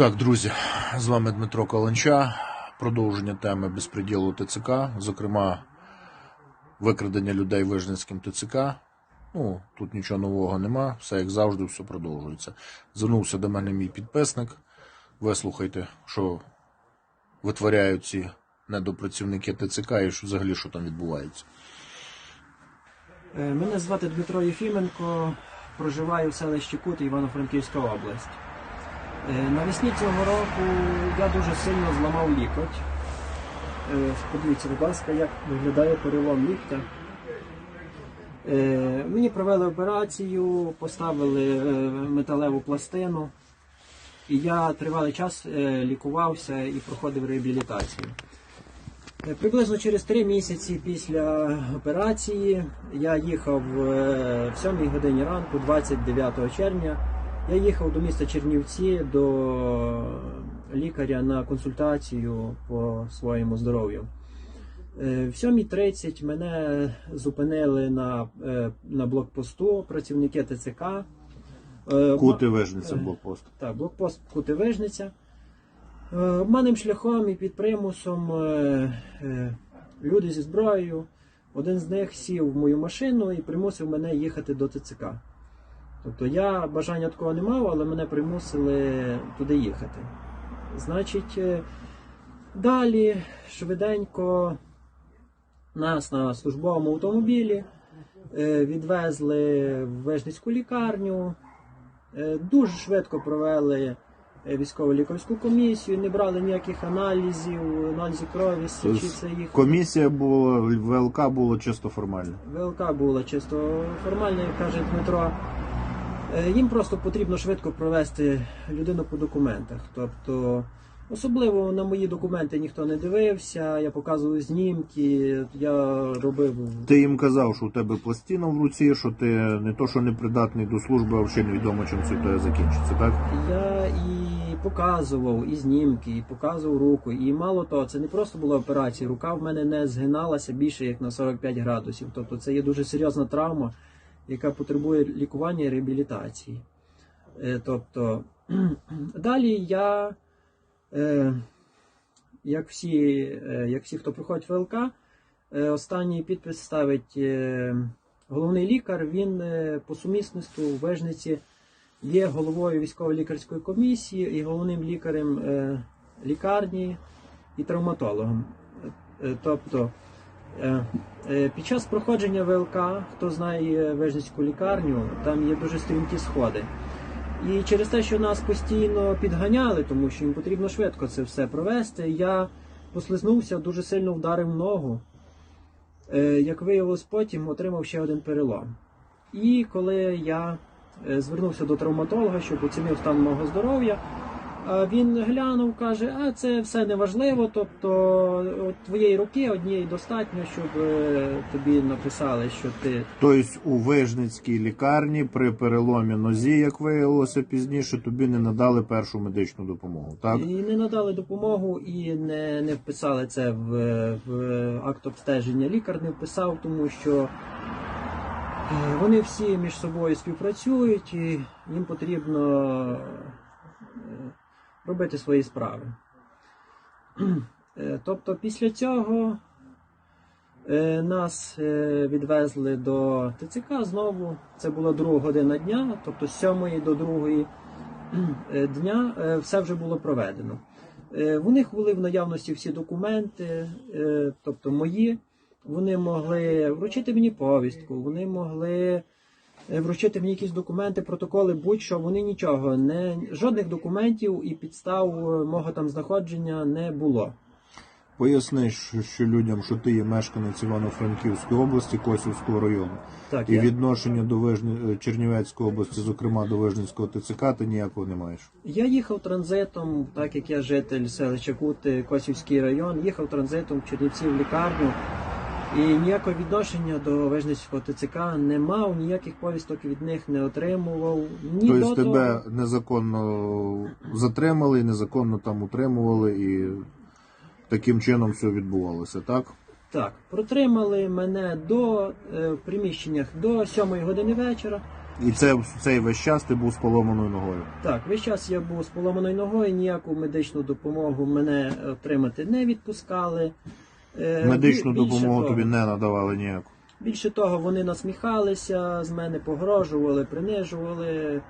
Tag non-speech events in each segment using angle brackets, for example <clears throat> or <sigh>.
Так, друзі, з вами Дмитро Каланча. Продовження теми безпреділу ТЦК, зокрема, викрадення людей Вижницьким ТЦК. Ну, тут нічого нового нема, все як завжди, все продовжується. Звернувся до мене мій підписник. Вислухайте, що витворяють ці недопрацівники ТЦК і що взагалі що там відбувається. Е, Мене звати Дмитро Єфіменко, проживаю в селищі Кут, Івано-Франківська область. Е, Навесні цього року я дуже сильно зламав лікоть. Е, Подивіться, будь ласка, як виглядає перелом ліктя. Е, Мені провели операцію, поставили металеву пластину, і я тривалий час лікувався і проходив реабілітацію. Приблизно через три місяці після операції я їхав в 7 годині ранку, 29 червня. Я їхав до міста Чернівці до лікаря на консультацію по своєму здоров'ю. Е, В 7.30 мене зупинили на, е, на блокпосту працівники ТЦК. Е, Кути Вижниця блокпост. так, блокпост Кутивижниця. Е, Обманним шляхом і під примусом люди зі зброєю. Один з них сів в мою машину і примусив мене їхати до ТЦК. Тобто я бажання такого не мав, але мене примусили туди їхати. Значить, е, далі швиденько нас на службовому автомобілі е, відвезли в Вижницьку лікарню. Е, Дуже швидко провели військово-лікарську комісію, не брали ніяких аналізів, аналізів крові, чи це їх Комісія була, ВЛК було чисто формально. ВЛК була чисто формальна, як каже Дмитро. Е, Їм просто потрібно швидко провести людину по документах. Тобто, особливо на мої документи ніхто не дивився, я показував знімки, я робив Ти їм казав, що у тебе пластина в руці, що ти не то, що не придатний до служби, а взагалі невідомо, чим це то закінчиться, так? Я і показував і знімки, і показував руку. І мало того, це не просто була операція. Рука в мене не згиналася більше як на 45 градусів. Тобто це є дуже серйозна травма, яка потребує лікування і реабілітації. Е, Тобто <clears throat> далі я, е, як всі, е, як всі, хто приходить в ВЛК, останній підпис ставить головний лікар. Він по сумісництву в Вежниці є головою військово-лікарської комісії і головним лікарем лікарні і травматологом. Тобто під час проходження ВЛК, хто знає Вежницьку лікарню, там є дуже стрімкі сходи. І через те, що нас постійно підганяли, тому що їм потрібно швидко це все провести, я послизнувся, дуже сильно вдарив ногу. Е, Як виявилось потім, отримав ще один перелом. І коли я е, звернувся до травматолога, щоб оцінив стан мого здоров'я, він глянув, каже, а це все неважливо, тобто твоєї руки однієї достатньо, щоб е, тобі написали, що ти Тобто у Вижницькій лікарні при переломі нозі, як виявилося пізніше, тобі не надали першу медичну допомогу, так? і не надали допомогу, і не, не вписали це в, в акт обстеження. Лікар не вписав, тому що е, вони всі між собою співпрацюють, і їм потрібно робити свої справи. Е, Тобто після цього е, нас е, відвезли до ТЦК знову. Це була друга година дня, тобто з 7 до 2 е, дня все вже було проведено. Е, В них в наявності всі документи, тобто мої. Вони могли вручити мені повістку, вони могли вручити мені якісь документи, протоколи, будь-що. Вони нічого, не, жодних документів і підстав е, мого там знаходження не було. Поясни, що, що людям, що ти є мешканець Івано-Франківської області, Косівського району. Так, І я, відношення до Вижни... Чернівецької області, зокрема до Вижницького ТЦК, ти ніякого не маєш. я їхав транзитом, так як я житель селища Кути, Косівський район, їхав транзитом в Чернівці в лікарню. І ніякого відношення до Вижницького ТЦК не мав, ніяких повісток від них не отримував. Ні Тобто до тебе того. незаконно затримали, незаконно там утримували, і таким чином все відбувалося, так? Так, протримали мене до е, в приміщеннях до 7 години вечора. І це цей весь час ти був з поломаною ногою. Так, весь час я був з поламаною ногою, ніяку медичну допомогу мене отримати не відпускали. Е, Медичну більше допомогу того- тобі не надавали ніяку. Більше того, вони насміхалися, з мене погрожували, принижували.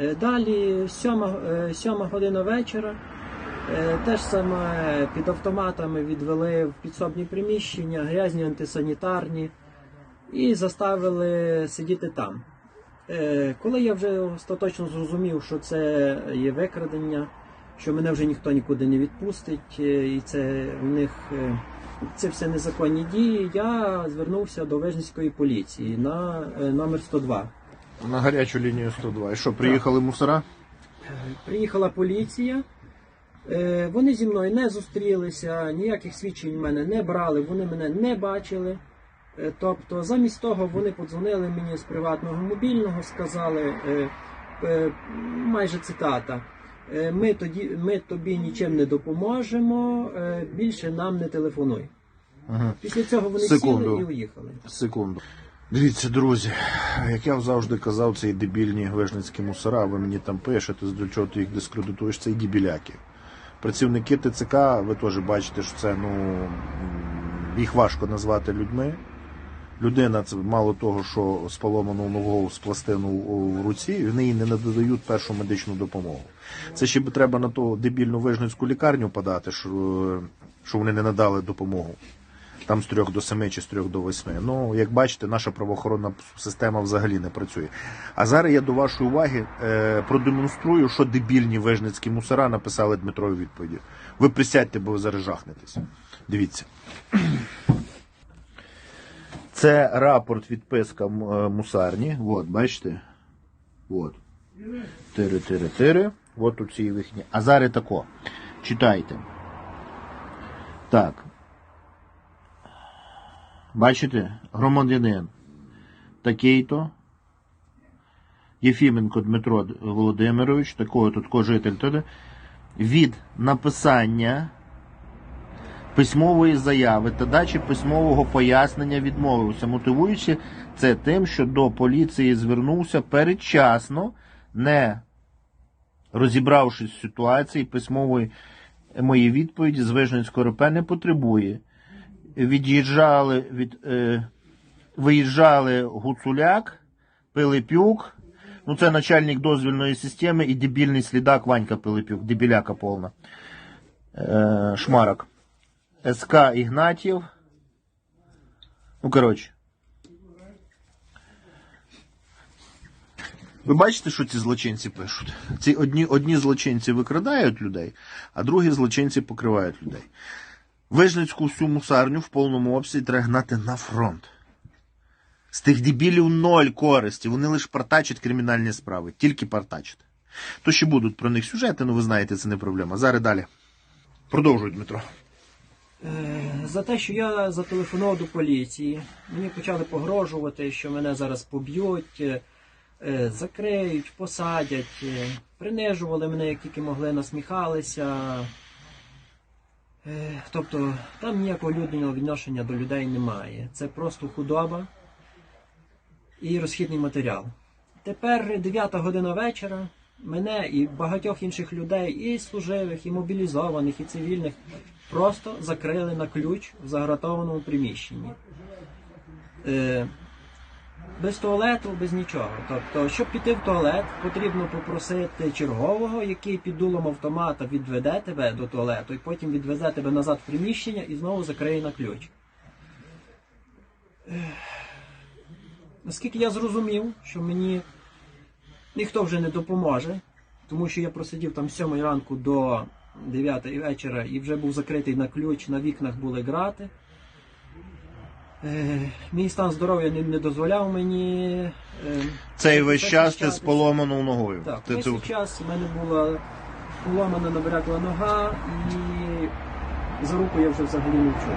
Е, Далі сьома, е, сьома година вечора. Е, Теж саме під автоматами відвели в підсобні приміщення, грязні антисанітарні і заставили сидіти там. Е, Коли я вже остаточно зрозумів, що це є викрадення, що мене вже ніхто нікуди не відпустить, е, і це в них е, це все незаконні дії, я звернувся до Вижницької поліції на е, номер 102. На гарячу лінію 102. І що, приїхали мусора? Приїхала поліція. Вони зі мною не зустрілися, ніяких свідчень в мене не брали, вони мене не бачили. Тобто, замість того вони подзвонили мені з приватного мобільного, сказали майже цитата. Е, Ми, тоді, ми тобі нічим не допоможемо, е, більше нам не телефонуй. Ага. Після цього вони Секунду. сіли і уїхали. Секунду. Дивіться, друзі, як я завжди казав, ці дебільні вижницькі мусора, ви мені там пишете, до чого ти їх дискредитуєш, це і дебіляки. Працівники ТЦК, ви теж бачите, що це ну їх важко назвати людьми. Людина це мало того, що з ногу з пластину в руці, в неї не надають першу медичну допомогу. Це ще б треба на ту дебільну вижницьку лікарню подати, що, що вони не надали допомогу там з 3 до 7 чи з 3 до 8. Ну, як бачите, наша правоохоронна система взагалі не працює. А зараз я до вашої уваги е, продемонструю, що дебільні вижницькі мусора написали Дмитрові відповіді. Ви присядьте, бо ви зараз жахнетесь. Дивіться. Це рапорт відписка е, мусарні. От, бачите? От. Тири-тири-тири. От у цій їхні. А зараз тако. Читайте. Так. Бачите, громадянин такий-то. Єфіменко Дмитро Володимирович, такого тут такого житель. Від написання письмової заяви та дачі письмового пояснення відмовився, мотивуючи це тим, що до поліції звернувся передчасно, не розібравшись з ситуації, письмової моєї відповіді з Вижницького РП не потребує від'їжджали від е, виїжджали Гуцуляк, Пилипюк. Ну, це начальник дозвільної системи і дебільний слідак Ванька Пилипюк, дебіляка повна. Е, Шмарок. СК Ігнатів. Ну, коротше. Ви бачите, що ці злочинці пишуть? Ці одні, одні злочинці викрадають людей, а другі злочинці покривають людей. Вижницьку всю мусарню в повному обсязі треба гнати на фронт. З тих дебілів ноль користі. Вони лише партачать кримінальні справи. Тільки партачать. То ще будуть про них сюжети, ну ви знаєте, це не проблема. Зараз далі. Продовжуй, Дмитро. Е, За те, що я зателефонував до поліції, мені почали погрожувати, що мене зараз поб'ють, е, е, закриють, посадять, принижували мене, як тільки могли, насміхалися. Тобто там ніякого людного відношення до людей немає. Це просто худоба і розхідний матеріал. Тепер 9 година вечора. Мене і багатьох інших людей, і служивих, і мобілізованих, і цивільних, просто закрили на ключ в загратованому приміщенні. Е, без туалету, без нічого. Тобто, щоб піти в туалет, потрібно попросити чергового, який під дулом автомата відведе тебе до туалету, і потім відвезе тебе назад в приміщення і знову закриє на ключ. Наскільки я зрозумів, що мені ніхто вже не допоможе, тому що я просидів там з 7 ранку до 9 вечора і вже був закритий на ключ, на вікнах були грати. Е, мій стан здоров'я не, не дозволяв мені. Е, Цей весь час ти з поломаною ногою. Так, Ти весь це- час в мене була поломана набрякла нога, і за руку я вже взагалі не чув.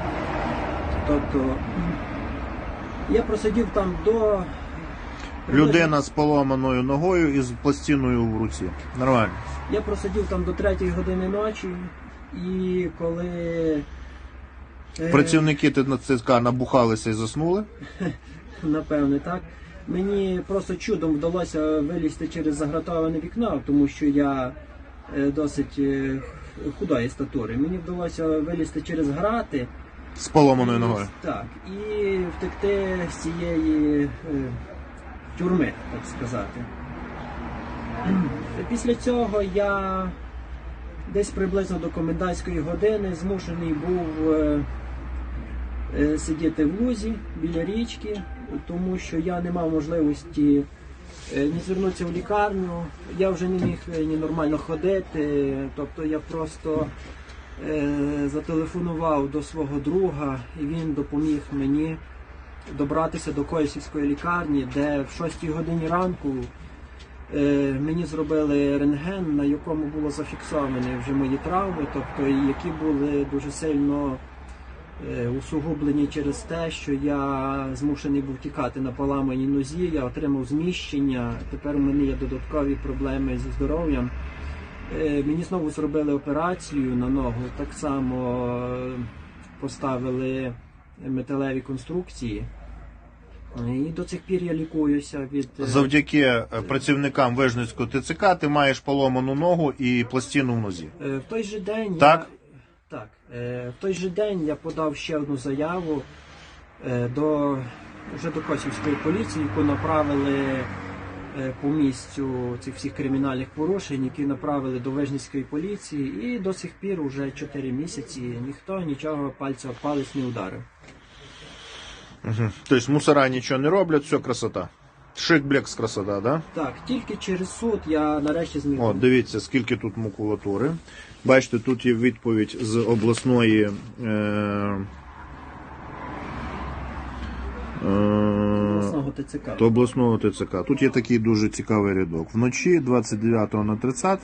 Тобто я просидів там до. Людина з поломаною ногою і з пластиною в руці. Нормально. Я просидів там до 3 години ночі, і коли. е, Працівники ТЦК набухалися і заснули. <laughs> напевне, так. Мені просто чудом вдалося вилізти через загратоване вікно, тому що я е, досить е, худої статури. Мені вдалося вилізти через грати. З поломаною ногою. Так, і втекти з цієї е, тюрми, так сказати. <clears throat> Після цього я десь приблизно до комендантської години змушений був е, е, сидіти в лузі біля річки, тому що я не мав можливості е, ні звернутися в лікарню. Я вже не міг ні нормально ходити. Тобто я просто зателефонував до свого друга, і він допоміг мені добратися до Койсівської лікарні, де в 6 годині ранку е, мені зробили рентген, на якому було зафіксовані вже мої травми, тобто які були дуже сильно е, усугублені через те, що я змушений був тікати на поламаній нозі, я отримав зміщення. Тепер у мене є додаткові проблеми зі здоров'ям. Е, Мені знову зробили операцію на ногу, так само поставили металеві конструкції. І до цих пір я лікуюся від е, Завдяки е, працівникам Вижницького ТЦК ти маєш поломану ногу і пластину в нозі. Е, В той же день Так? я, так, в той же день я подав ще одну заяву до вже до Косівської поліції, яку направили по місцю цих всіх кримінальних порушень, які направили до Вижницької поліції, і до сих пір уже 4 місяці ніхто нічого пальця палець не ударив. Угу. Тобто мусора нічого не роблять, все красота. Шик блекс красота, да? Так, тільки через суд я нарешті зміг. О, дивіться, скільки тут макулатури. Бачите, тут є відповідь з обласної. Е, е, обласного ТЦК. до обласного ТЦК. Тут є такий дуже цікавий рядок. Вночі 29 на 30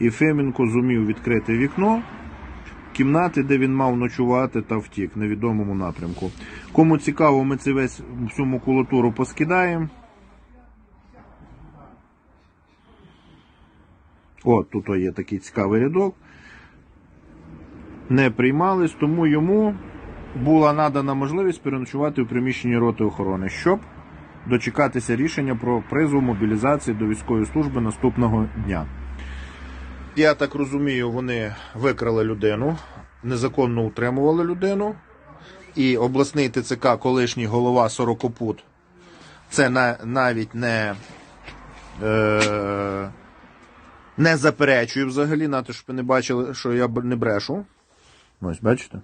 Єфеменко зумів відкрити вікно кімнати, де він мав ночувати та втік в невідомому напрямку. Кому цікаво, ми це весь всю макулатуру поскидаємо. От тут є такий цікавий рядок. Не приймались, тому йому була надана можливість переночувати в приміщенні роти охорони, щоб дочекатися рішення про призов мобілізації до військової служби наступного дня. Я так розумію, вони викрали людину, незаконно утримували людину, і обласний ТЦК, колишній голова Сорокопут, це на, навіть не, е, не заперечує взагалі, на те, щоб ви не бачили, що я не брешу. Ось, бачите?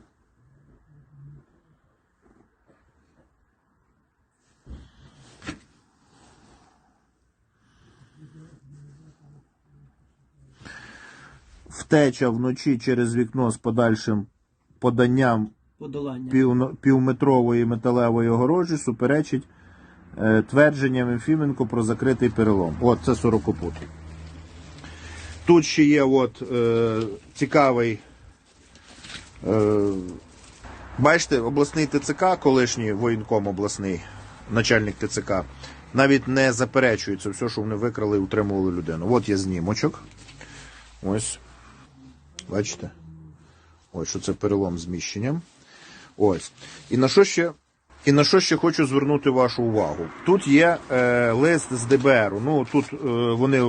Втеча вночі через вікно з подальшим поданням Подолання. пів, півметрової металевої огорожі суперечить е, твердженням Єфіменко про закритий перелом. От це сорокопут. Тут ще є от, е, цікавий. Е, бачите, обласний ТЦК, колишній воєнком обласний, начальник ТЦК, навіть не заперечується все, що вони викрали і утримували людину. От є знімочок. Ось. Бачите? Ось, що це перелом зміщенням. Ось. І на що ще? І на що ще хочу звернути вашу увагу? Тут є е, лист з ДБР. Ну тут е, вони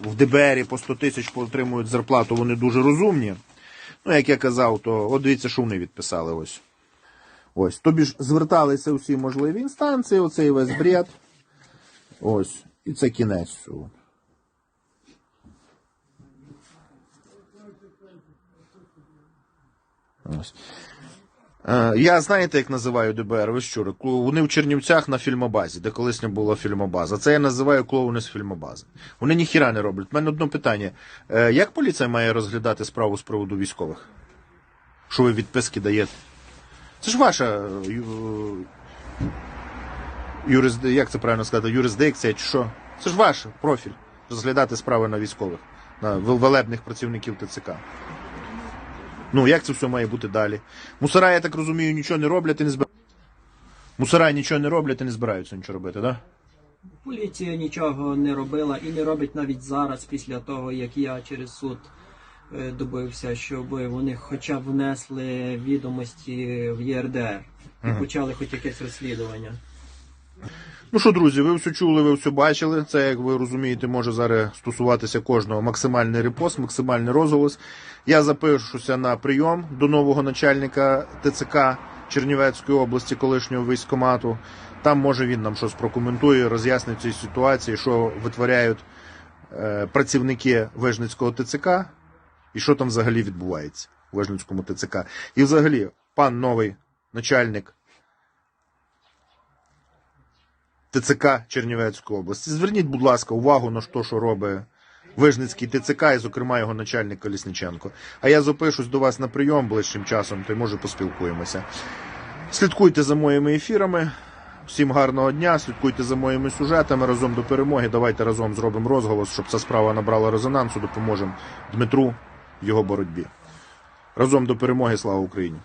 в ДБРі по 100 тисяч отримують зарплату, вони дуже розумні. Ну, як я казав, то от дивіться, що вони відписали ось. Ось. Тобі ж зверталися всі можливі інстанції, оцей весь бред. Ось. І це кінець цього. Ось. Е, Я знаєте, як називаю ДБР? Ви? Клу- Вони в Чернівцях на фільмобазі, де колись не була фільмобаза. Це я називаю клоуни з фільмобази. Вони ніхіра не роблять. У мене одне питання. Е, Як поліція має розглядати справу з приводу військових? Що ви відписки даєте? Це ж ваша е, юрисд... як це правильно сказати, юрисдикція чи що? Це ж ваш профіль розглядати справи на військових, на велебних працівників ТЦК. Ну, як це все має бути далі? Мусора, я так розумію, нічого не роблять і не збираються. Мусора нічого не роблять і не збираються нічого робити, так? Да? Поліція нічого не робила і не робить навіть зараз, після того, як я через суд е, добився, щоб вони хоча б внесли відомості в ЄРДР і почали хоч якесь розслідування. Ну що, друзі, ви все чули, ви все бачили. Це, як ви розумієте, може зараз стосуватися кожного максимальний репост, максимальний розголос. Я запишуся на прийом до нового начальника ТЦК Чернівецької області, колишнього військкомату. Там може він нам щось прокоментує, роз'яснить цій ситуації, що витворяють е, працівники Вижницького ТЦК і що там взагалі відбувається у Вижницькому ТЦК. І взагалі, пан новий начальник ТЦК Чернівецької області. Зверніть, будь ласка, увагу на те, що робить Вижницький ТЦК, і, зокрема, його начальник Колісниченко. А я запишусь до вас на прийом ближчим часом, то й може поспілкуємося. Слідкуйте за моїми ефірами. Всім гарного дня, слідкуйте за моїми сюжетами разом до перемоги. Давайте разом зробимо розголос, щоб ця справа набрала резонансу. Допоможемо Дмитру в його боротьбі. Разом до перемоги, слава Україні!